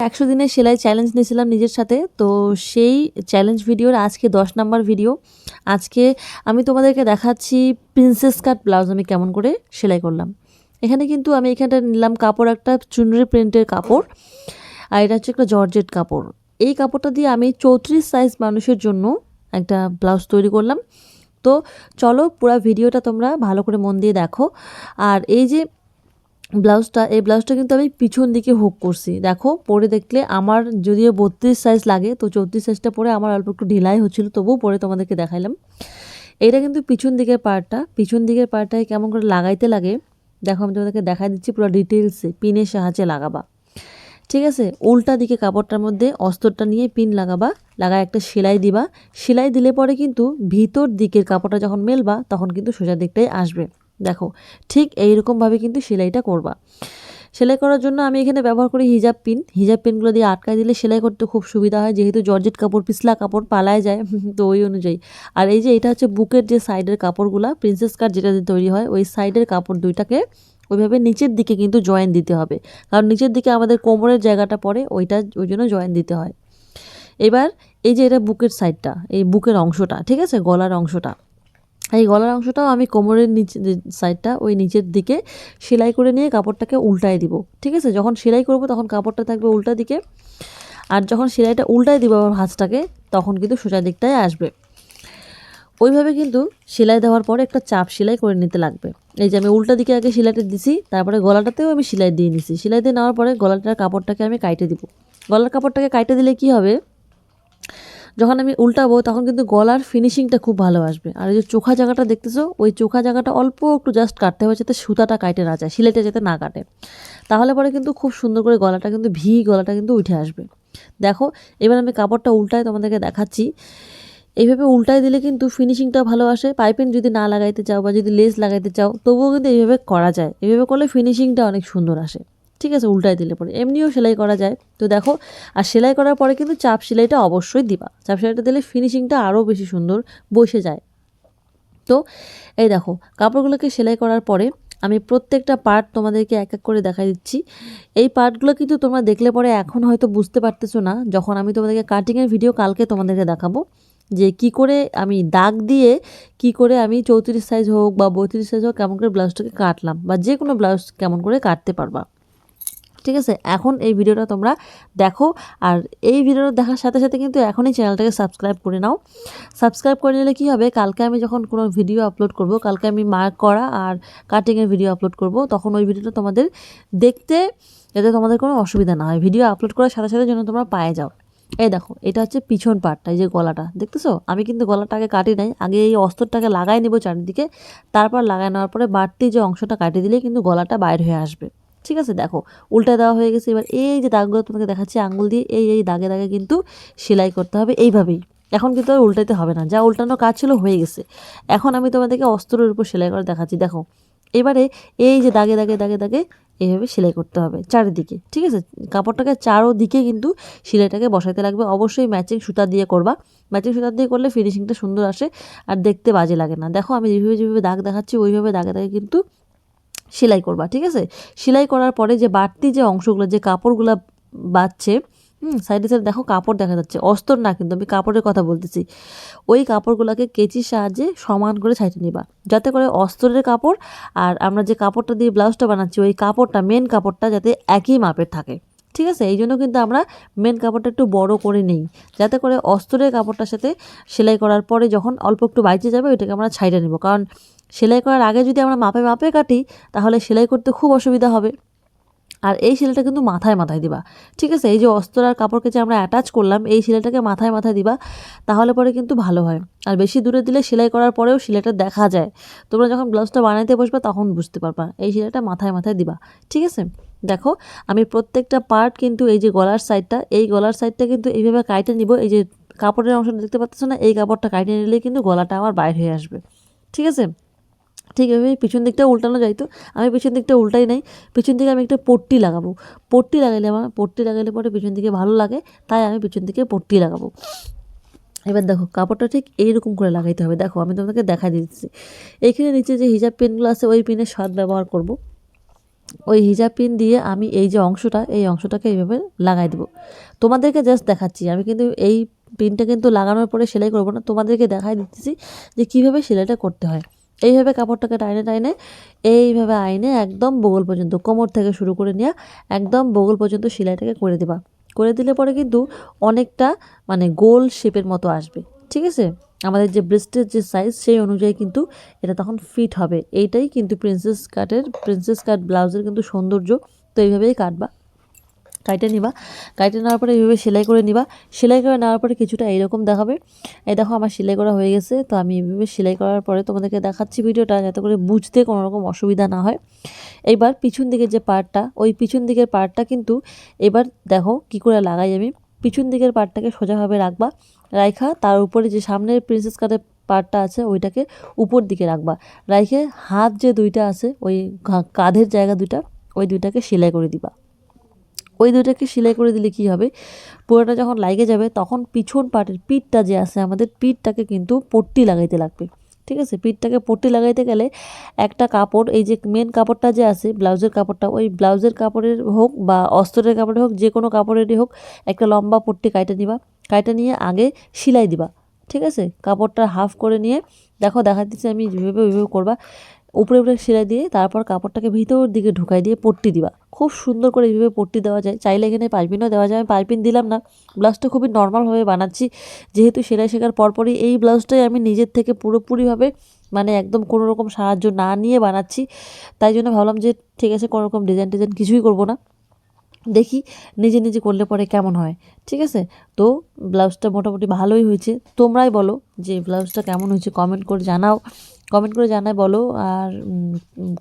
একশো দিনের সেলাই চ্যালেঞ্জ নিয়েছিলাম নিজের সাথে, তো সেই চ্যালেঞ্জ ভিডিওর আজকে দশ নাম্বার ভিডিও আজকে আমি তোমাদেরকে দেখাচ্ছি প্রিন্সেস কাট ব্লাউজ আমি কেমন করে সেলাই করলাম। এখানে কিন্তু আমি এখানটা নিলাম কাপড়, একটা চুনরি প্রিন্টের কাপড়, আর এটা হচ্ছে একটা জর্জেট কাপড়। এই কাপড়টা দিয়ে আমি চৌত্রিশ সাইজ মানুষের জন্য একটা ব্লাউজ তৈরি করলাম। তো চলো পুরো ভিডিওটা তোমরা ভালো করে মন দিয়ে দেখো। আর এই যে ব্লাউজটা, এই ব্লাউজটা কিন্তু আমি পিছন দিকে হুক করছি। দেখো, পরে দেখলে আমার যদিও বত্রিশ সাইজ লাগে, তো চৌত্রিশ সাইজটা পরে আমার অল্প একটু ঢিলাই হচ্ছিল, তবুও পরে তোমাদেরকে দেখাইলাম। এটা কিন্তু পিছন দিকের পার্টটা পিছন দিকের পার্টটায় কেমন করে লাগাইতে লাগে, দেখো আমি তোমাদেরকে দেখাই দিচ্ছি পুরো ডিটেলসে পিনের সাহায্যে লাগাবা। ঠিক আছে? উল্টা দিকে কাপড়টার মধ্যে অস্তরটা নিয়ে পিন লাগাবা, লাগায় একটা সেলাই দিবা। সেলাই দিলে পরে কিন্তু ভিতর দিকের কাপড়টা যখন মেলবা, তখন কিন্তু সোজা দিকটাই আসবে। দেখো, ঠিক এই এইরকমভাবে কিন্তু সেলাইটা করবা। সেলাই করার জন্য আমি এখানে ব্যবহার করি হিজাব পিন। হিজাব পিনগুলো দিয়ে আটকায় দিলে সেলাই করতে খুব সুবিধা হয়, যেহেতু জর্জেট কাপড়, পিছলা কাপড় পালায় যায়, তো ওই অনুযায়ী। আর এই যে এটা হচ্ছে বুকের যে সাইডের কাপড়গুলো, প্রিন্সেস কাট যেটা দিয়ে তৈরি হয়, ওই সাইডের কাপড় দুইটাকে ওইভাবে নিচের দিকে কিন্তু জয়েন দিতে হবে। কারণ নিচের দিকে আমাদের কোমরের জায়গাটা পড়ে, ওইটা, ওই জন্য জয়েন দিতে হয়। এবার এই যে এটা বুকের সাইডটা, এই বুকের অংশটা, ঠিক আছে? গলার অংশটা। এই গলার অংশটাও আমি কোমরের নিচে সাইডটা ওই নিচের দিকে সেলাই করে নিয়ে কাপড়টাকে উল্টায় দিব, ঠিক আছে? যখন সেলাই করব তখন কাপড়টা থাকবে উল্টা দিকে, আর যখন সেলাইটা উল্টায় দিব আমার ভাঁজটাকে তখন কিন্তু সোজা দিকটায় আসবে। ওইভাবে কিন্তু সেলাই দেওয়ার পরে একটা চাপ সেলাই করে নিতে লাগবে। এই যে আমি উল্টা দিকে আগে সেলাইটা দিছি, তারপরে গলাটাতেও আমি সেলাই দিয়ে নিছি। সেলাই দিয়ে নেওয়ার পরে গলাটার কাপড়টাকে আমি কাইটে দিব। গলার কাপড়টাকে কাইটে দিলে কি হবে? যখন আমি উল্টাবো, তখন কিন্তু গলার ফিনিশিংটা খুব ভালো আসবে। আর এই যে চোখা জায়গাটা দেখতেছো, ওই চোখা জায়গাটা অল্প একটু জাস্ট কাটতে হবে যাতে সুতাটা কাটে না যায় সিলাইটা যাতে না কাটে। তাহলে পরে কিন্তু খুব সুন্দর করে গলাটা কিন্তু, ভি গলাটা কিন্তু উঠে আসবে। দেখো, এবার আমি কাপড়টা উল্টায় তোমাদেরকে দেখাচ্ছি। এইভাবে উল্টায় দিলে কিন্তু ফিনিশিংটা ভালো আসে। পাইপিং যদি না লাগাইতে চাও বা যদি লেস লাগাইতে চাও, তবুও কিন্তু এইভাবে করা যায়। এইভাবে করলে ফিনিশিংটা অনেক সুন্দর আসে। ঠিক আছে, উল্টায় দিলে পরে। এমনিও সেলাই করা যায়। তো দেখো, আর সেলাই করার পরে কিন্তু চাপ সেলাইটা অবশ্যই দিবা। চাপ সেলাইটা দিলে ফিনিশিংটা আরও বেশি সুন্দর বসে যায়। তো এই দেখো, কাপড়গুলোকে সেলাই করার পরে আমি প্রত্যেকটা পার্ট তোমাদেরকে এক এক করে দেখা দিচ্ছি। এই পার্টগুলো কিন্তু তোমরা দেখলে পরে এখন হয়তো বুঝতে পারতেছো না, যখন আমি তোমাদেরকে কাটিংয়ের ভিডিও কালকে তোমাদেরকে দেখাবো। যে কি করে আমি দাগ দিয়ে কি করে আমি চৌত্রিশ সাইজ হোক বা বত্রিশ সাইজ হোক কেমন করে ব্লাউজটাকে কাটলাম বা যে কোনো ব্লাউজ কেমন করে কাটতে পারবা। ঠিক আছে? এখন এই ভিডিওটা তোমরা দেখো আর এই ভিডিওটা দেখার সাথে সাথে কিন্তু এখনই চ্যানেলটাকে সাবস্ক্রাইব করে নাও। সাবস্ক্রাইব করে নিলে কী হবে? কালকে আমি যখন কোনো ভিডিও আপলোড করব, কালকে আমি মার্ক করা আর কাটিংয়ের ভিডিও আপলোড করব, তখন ওই ভিডিওটা তোমাদের দেখতে যাতে তোমাদের কোনো অসুবিধা না হয়। ভিডিও আপলোড করার সাথে সাথে যেন তোমরা পায়ে যাও। এই দেখো, এটা হচ্ছে পিছন পার্টটা এই যে গলাটা, দেখতেছো? আমি কিন্তু গলাটাকে কাটি নাই, আগে এই অস্ত্রটাকে লাগাই নেব চারিদিকে, তারপর লাগাই নেওয়ার পরে বাড়তি যে অংশটা কাটিয়ে দিলে কিন্তু গলাটা বাইর হয়ে আসবে। ঠিক আছে, দেখো, উল্টা দেওয়া হয়ে গেছে, এবার এই যে দাগগুলো তোমাকে দেখাচ্ছি আঙুল দিয়ে এই এই দাগে দাগে কিন্তু সেলাই করতে হবে, এইভাবেই। এখন কিন্তু আর উল্টাইতে হবে না, যা উল্টানো কাজ ছিল হয়ে গেছে। এখন আমি তোমাদেরকে অস্ত্রের উপর সেলাই করে দেখাচ্ছি, দেখো। এবারে এই যে দাগে দাগে দাগে দাগে এইভাবে সেলাই করতে হবে, চারিদিকে, ঠিক আছে? কাপড়টাকে চারোদিকে কিন্তু সেলাইটাকে বসাইতে লাগবে, অবশ্যই ম্যাচিং সুতা দিয়ে করবা। ম্যাচিং সুতা দিয়ে করলে ফিনিশিংটা সুন্দর আসে, আর দেখতে বাজে লাগে না। দেখো, আমি যেভাবে যেভাবে দাগ দেখাচ্ছি, ওইভাবে দাগে দাগে কিন্তু সেলাই করবা, ঠিক আছে? সেলাই করার পরে যে বাড়তি যে অংশগুলো, যে কাপড়গুলো বাচ্ছে, হুম, সাইডে সাইডে দেখো কাপড় দেখা যাচ্ছে, অস্তর না কিন্তু, আমি কাপড়ের কথা বলতেছি। ওই কাপড়গুলোকে কেচির সাহায্যে সমান করে ছাইটে নিবা, যাতে করে অস্তরের কাপড় আর আমরা যে কাপড়টা দিয়ে ব্লাউজটা বানাচ্ছি, ওই কাপড়টা মেন কাপড়টা যাতে একই মাপের থাকে, ঠিক আছে? এই জন্য কিন্তু আমরা মেন কাপড়টা একটু বড় করে নেই, যাতে করে অস্তরের কাপড়টার সাথে সেলাই করার পরে যখন অল্প একটু বাইচে যাবে, ওইটাকে আমরা ছাইটা নেব। কারণ সেলাই করার আগে যদি আমরা মাপে মাপে কাটি, তাহলে সেলাই করতে খুব অসুবিধা হবে। আর এই সেলাইটা কিন্তু মাথায় মাথায় দিবা। ঠিক আছে? এই যে অস্ত্র আর কাপড়কে যে আমরা অ্যাটাচ করলাম, এই সেলাইটাকে মাথায় মাথায় দিবা, তাহলে পরে কিন্তু ভালো হয়। আর বেশি দূরে দিলে সেলাই করার পরেও সেলাইটা দেখা যায়। তোমরা যখন ব্লাউজটা বানাইতে বসবা, তখন বুঝতে পারবা। এই সেলাইটা মাথায় মাথায় দিবা। ঠিক আছে? দেখো, আমি প্রত্যেকটা পার্ট কিন্তু এই যে গলার সাইডটা এই গলার সাইডটা কিন্তু এইভাবে কাইটে নিব। এই যে কাপড়ের অংশটা দেখতে পাচ্ছ না? এই কাপড়টা কাইটে নিলে কিন্তু গলাটা আমার বাইর হয়ে আসবে। ঠিক আছে? ঠিক এভাবে পিছন দিকটা উল্টানো যাইতো আমি পিছন দিকটা উল্টাই নাই। পিছন দিকে আমি একটা পট্টি লাগাবো। পট্টি লাগাইলে আমার, পট্টি লাগাইলে পরে পিছন দিকে ভালো লাগে, তাই আমি পিছন দিকে পট্টি লাগাবো। এবার দেখো, কাপড়টা ঠিক এইরকম করে লাগাইতে হবে। দেখো, আমি তোমাকে দেখা দিচ্ছি এইখানে নিচে যে হিজাব পেনগুলো আছে, ওই পেনের স্বাদ ব্যবহার করব। ওই হিজাব পিন দিয়ে আমি এই যে অংশটা, এই অংশটাকে এইভাবে লাগাই দেবো। তোমাদেরকে জাস্ট দেখাচ্ছি। আমি কিন্তু এই পিনটা কিন্তু লাগানোর পরে সেলাই করব না। তোমাদেরকে দেখাই দিতেছি যে কীভাবে সেলাইটা করতে হয়। এইভাবে কাপড়টাকে টাইনে টাইনে, এইভাবে আইনে একদম বগল পর্যন্ত, কোমর থেকে শুরু করে নেওয়া একদম বগল পর্যন্ত সেলাইটাকে করে দেবা। করে দিলে পরে কিন্তু অনেকটা মানে গোল শেপের মতো আসবে, ঠিক আছে? আমাদের যে ব্রেস্টের যে সাইজ সেই অনুযায়ী কিন্তু এটা তখন ফিট হবে। এইটাই কিন্তু প্রিন্সেস কাটের প্রিন্সেস কাট ব্লাউজের কিন্তু সৌন্দর্য, তো এইভাবেই কাটবা। কাইটে নিবা। কাইটে নেওয়ার পরে এইভাবে সেলাই করে নিবা। সেলাই করে নেওয়ার পরে কিছুটা এইরকম দেখাবে। এই দেখো আমার সেলাই করা হয়ে গেছে, তো আমি এইভাবে সেলাই করার পরে তোমাদেরকে দেখাচ্ছি ভিডিওটা যাতে করে বুঝতে কোনো রকম অসুবিধা না হয়। এইবার পিছন দিকের যে পার্টটা ওই পিছন দিকের পার্টটা কিন্তু এবার দেখো কি করে লাগাই আমি। পিছন দিকের পার্টটাকে সোজাভাবে রাখবা। রাইখা তার উপরে যে সামনের প্রিন্সেস কাটের পার্টটা আছে, ওইটাকে উপর দিকে রাখবা। রাইখে হাত যে দুইটা আছে, ওই কাঁধের জায়গা দুইটা, ওই দুইটাকে সেলাই করে দিবা। ওই দুইটাকে সেলাই করে দিলে কি হবে? পুরোটা যখন লাগে যাবে, তখন পিছন পাটের পিঠটা যে আছে, আমাদের পিঠটাকে কিন্তু পট্টি লাগাইতে লাগবে। ঠিক আছে? পিঠটাকে পট্টি লাগাইতে গেলে একটা কাপড়, এই যে মেন কাপড়টা যে আছে, ব্লাউজের কাপড়টা, ওই ব্লাউজের কাপড়ের হোক বা অস্ত্রের কাপড়ের হোক, যে কোনো কাপড়েরই হোক, একটা লম্বা পট্টি কাইটে নিবা। কাইটে নিয়ে আগে সেলাই দিবা। ঠিক আছে? কাপড়টা হাফ করে নিয়ে, দেখো দেখা দিচ্ছি আমি যেভাবে ওইভাবে করবা। উপরে উপরে সেলাই দিয়ে তারপর কাপড়টাকে ভিতর দিকে ঢুকাই দিয়ে পট্টি দিবা। খুব সুন্দর করে এইভাবে পট্টি দেওয়া যায়। চাইলে এখানে পাইপিনও দেওয়া যায়। আমি পাইপিন দিলাম না। ব্লাউজটা খুবই নর্মালভাবে বানাচ্ছি। যেহেতু সেলাই শেখার পরপরই এই ব্লাউজটাই আমি নিজের থেকে পুরোপুরিভাবে মানে একদম কোনো রকম সাহায্য না নিয়ে বানাচ্ছি। তাই জন্য ভাবলাম যে ঠিক আছে, কোনো রকম ডিজাইন টিজাইন কিছুই করব না। দেখি নিজে নিজে করলে পরে কেমন হয়, ঠিক আছে? তো ব্লাউজটা মোটামুটি ভালোই হয়েছে। তোমরাই বলো যে ব্লাউজটা কেমন হয়েছে কমেন্ট করে জানাও। কমেন্ট করে জানায় বলো আর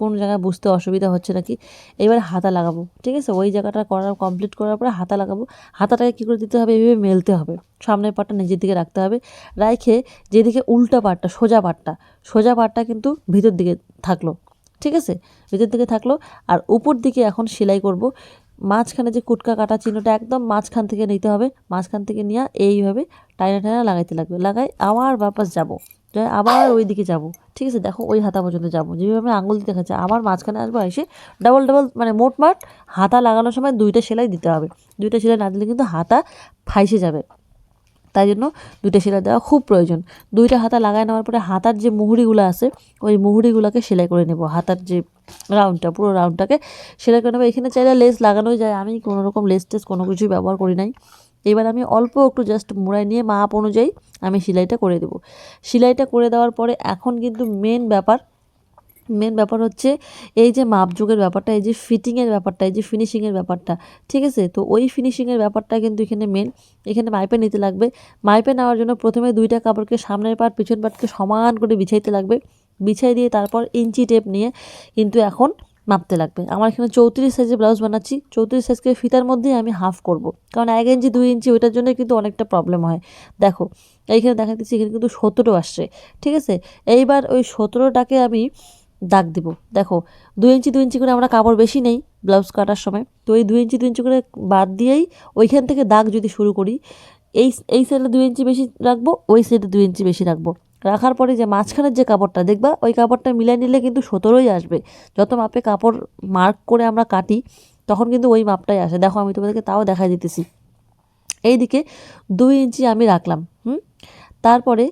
কোন জায়গায় বুঝতে অসুবিধা হচ্ছে নাকি। এবার হাতা লাগাবো, ঠিক আছে? ওই জায়গাটা করার কমপ্লিট করার পরে হাতা লাগাবো। হাতাটাকে কী করে দিতে হবে? এভাবে মেলতে হবে। সামনের পাটটা নিজের দিকে রাখতে হবে। রাখে যেদিকে উল্টা পাটটা, সোজা পাটটা সোজা পাটটা কিন্তু ভিতর দিকে থাকল, ঠিক আছে? ভিতর দিকে থাকল আর উপর দিকে এখন সেলাই করব। মাঝখানে যে কুটকা কাটা চিহ্নটা একদম মাঝখান থেকে নিতে হবে। মাঝখান থেকে নিয়ে এইভাবে টাইনা টাইনা লাগাইতে লাগবে। লাগাই আবার বাপাস যাব। আবার ওই দিকে যাব। ঠিক আছে, দেখো ওই হাতা পর্যন্ত যাব। যেভাবে আমি আঙুল দিতে দেখাচ্ছি আবার মাঝখানে আসব এসে ডাবল ডাবল মানে মোটমাট হাতা লাগানোর সময় দুইটা সেলাই দিতে হবে। দুইটা সেলাই না দিলে কিন্তু হাতা ফাইসে যাবে। তাই জন্য দুইটা সেলাই দেওয়া খুব প্রয়োজন। দুইটা হাতা লাগাই নেওয়ার পরে হাতার যে মুহুরিগুলো আছে, ওই মুহুরিগুলোকে সেলাই করে নেব। হাতার যে রাউন্ডটা, পুরো রাউন্ডটাকে সেলাই করে নেব। এখানে চাইলে লেস লাগানোই যায়। আমি কোনো রকম লেস টেস কোনো কিছুই ব্যবহার করি নাই। এবার আমি অল্প একটু জাস্ট মুড়াই নিয়ে মাপ অনুযায়ী আমি সেলাইটা করে দেবো। সেলাইটা করে দেওয়ার পরে এখন কিন্তু মেন ব্যাপার মেন ব্যাপার হচ্ছে এই যে মাপযোগের ব্যাপারটা, এই যে ফিটিংয়ের ব্যাপারটা, এই যে ফিনিশিংয়ের ব্যাপারটা, ঠিক আছে? তো ওই ফিনিশিংয়ের ব্যাপারটা কিন্তু এখানে মেন এখানে মাইপে নিতে লাগবে। মাইপে নেওয়ার জন্য প্রথমে দুইটা কাপড়কে সামনের পাট, পিছন পাটকে সমান করে বিছাইতে লাগবে। বিছাই দিয়ে তারপর ইঞ্চি টেপ নিয়ে কিন্তু এখন মাপতে লাগবে। আমার এখানে চৌত্রিশ সাইজের ব্লাউজ বানাচ্ছি। চৌত্রিশ সাইজকে ফিতার মধ্যেই আমি হাফ করব। কারণ এক ইঞ্চি, দুই ইঞ্চি ওইটার জন্য কিন্তু অনেকটা প্রবলেম হয়। দেখো, এইখানে দেখা দিচ্ছি এখানে কিন্তু সতেরো আসছে, ঠিক আছে? এইবার ওই সতেরোটাকে আমি দাগ দিব। দেখো, দুই ইঞ্চি দুই ইঞ্চি করে আমরা কাপড় বেশি নেই ব্লাউজ কাটার সময়। তো এই দুই ইঞ্চি দুই ইঞ্চি করে বাদ দিয়েই ওইখান থেকে দাগ যদি শুরু করি, এই এই সাইডে দুই ইঞ্চি বেশি রাখব, ওই সাইডে দুই ইঞ্চি বেশি রাখব। রাখার পরে যে মাঝখানের যে কাপড়টা, দেখবা ওই কাপড়টা মিলাই নিলে কিন্তু সতেরোই আসবে। যত মাপে কাপড় মার্ক করে আমরা কাটি, তখন কিন্তু ওই মাপটাই আসে। দেখো, আমি তোমাদেরকে তাও দেখা দিতেছি। এইদিকে দুই ইঞ্চি আমি রাখলাম, হুম? তারপরে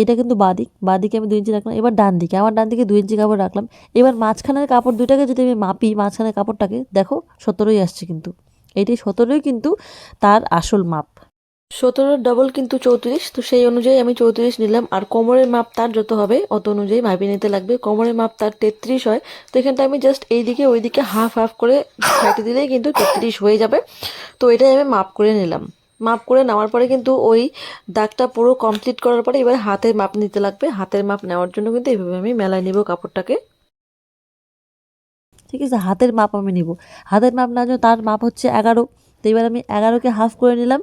এটা কিন্তু বাদিক, বাদিকে আমি দুই ইঞ্চি রাখলাম, এবার ডান দিকে আমার ডান দিকে দুই ইঞ্চি কাপড় রাখলাম। এবার মাঝখানের কাপড় দুইটাকে যদি আমি মাপি মাঝখানের কাপড়টাকে, দেখো সতেরোই আসছে কিন্তু। এইটাই সতেরোই কিন্তু তার আসল মাপ। সতেরোর ডবল কিন্তু চৌত্রিশ, তো সেই অনুযায়ী আমি চৌত্রিশ নিলাম। আর কোমরের মাপ তার যত হবে, অত অনুযায়ী মাপিয়ে নিতে লাগবে। কোমরের মাপ তার তেত্রিশ হয়, তো এখানটা আমি জাস্ট এইদিকে ওইদিকে হাফ হাফ করে ছাইটে দিলেই কিন্তু তেত্রিশ হয়ে যাবে। তো এটাই আমি মাপ করে নিলাম। মাপ করে নেওয়ার পরে কিন্তু ওই দাগটা পুরো কমপ্লিট করার পরে এবার হাতের মাপ নিতে লাগবে। হাতের মাপ নেওয়ার জন্য কিন্তু এইভাবে আমি মেলায় নিব কাপড়টাকে। ঠিক আছে, হাতের মাপ আমি নিব। হাতের মাপ না তার মাপ হচ্ছে এগারো। তো এবার আমি এগারোকে হাফ করে নিলাম।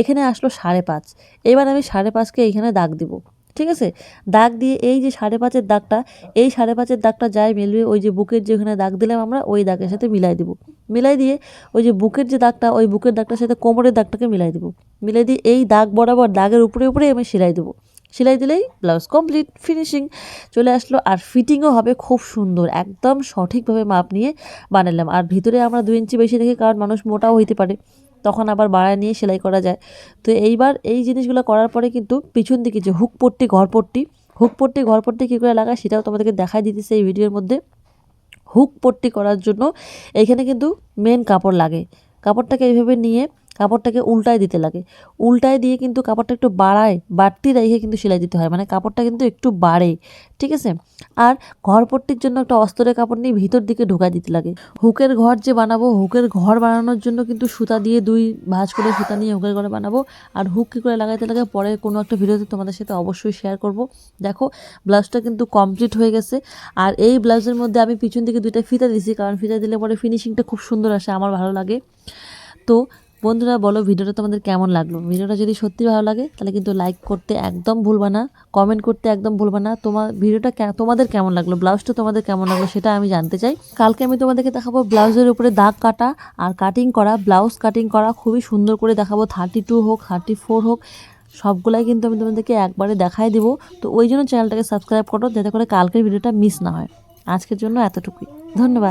এখানে আসলো সাড়ে পাঁচ। এবার আমি সাড়ে পাঁচকে এইখানে দাগ দিব। ঠিক আছে? দাগ দিয়ে এই যে সাড়ে পাঁচের দাগটা, এই সাড়ে পাঁচের দাগটা যাই মিলবে, ওই যে বুকের যেখানে দাগ দিলাম আমরা, ওই দাগের সাথে মিলাই দিব। মিলাই দিয়ে ওই যে বুকের যে দাগটা, ওই বুকের দাগটার সাথে কোমরের দাগটাকে মিলাই দিব। মিলাই দিয়ে এই দাগ বরাবর দাগের উপরে উপরে আমি সেলাই দেবো। সেলাই দিলেই ব্লাউজ কমপ্লিট, ফিনিশিং। চলে আসলো, আর ফিটিংও হবে খুব সুন্দর, একদম সঠিকভাবে মাপ নিয়ে বানালাম। আর ভিতরে আমরা দু ইঞ্চি বেশি রেখে কারণ মানুষ মোটাও হইতে পারে। তখন আবার বাড়া নিয়ে সেলাই করা যায়। তো এইবার এই জিনিসগুলো করার পরে কিন্তু পিছন দিকে যে হুক পট্টি, ঘর হুক পট্টি, ঘর পট্টি কী করে লাগায় সেটাও তোমাদেরকে দেখাই দিতেছে এই ভিডিওর মধ্যে। হুক পট্টি করার জন্য এখানে কিন্তু মেন কাপড় লাগে। কাপড়টাকে এইভাবে নিয়ে কাপড়টাকে উল্টায় দিতে লাগে। উল্টায় দিয়ে কিন্তু কাপড়টা একটু বাড়ায়, বাড়তি রেখে কিন্তু সেলাই দিতে হয়। মানে কাপড়টা কিন্তু একটু বাড়ে, ঠিক আছে? আর ঘর পট্টির জন্য একটা অস্তরের কাপড় নিয়ে ভিতর দিকে ঢোকা দিতে লাগে। হুকের ঘর যে বানাবো, হুকের ঘর বানানোর জন্য কিন্তু সুতা দিয়ে দুই ভাঁজ করে সুতা নিয়ে হুকের ঘরে বানাবো। আর হুক কী করে লাগাইতে লাগে, পরে কোনো একটা ভিডিওতে তোমাদের সাথে অবশ্যই শেয়ার করব। দেখো, ব্লাউজটা কিন্তু কমপ্লিট হয়ে গেছে। আর এই ব্লাউজের মধ্যে আমি পিছন দিকে দুইটা ফিতা দিছি, কারণ ফিতা দিলে পরে ফিনিশিংটা খুব সুন্দর আসে, আমার ভালো লাগে। তো বন্ধুরা, বলো ভিডিওটা তোমাদের কেমন লাগল? ভিডিওটা যদি সত্যি ভালো লাগে, তাহলে কিন্তু লাইক করতে একদম ভুলবা না কমেন্ট করতে একদম ভুলবা না। তোমার ভিডিওটা তোমাদের কেমন লাগল? ব্লাউজটা তোমাদের কেমন লাগল সেটা আমি জানতে চাই। কালকে আমি তোমাদেরকে দেখাবো ব্লাউজের উপরে দাগ কাটা আর কাটিং করা। ব্লাউজ কাটিং করা খুবই সুন্দর করে দেখাবো। থার্টি টু হোক থার্টি ফোর হোক, সবগুলাই কিন্তু আমি তোমাদেরকে একবারে দেখাই দেবো। তো ওই জন্য চ্যানেলটাকে সাবস্ক্রাইব করো, যাতে করে কালকের ভিডিওটা মিস না হয়। আজকের জন্য এতটুকুই। ধন্যবাদ।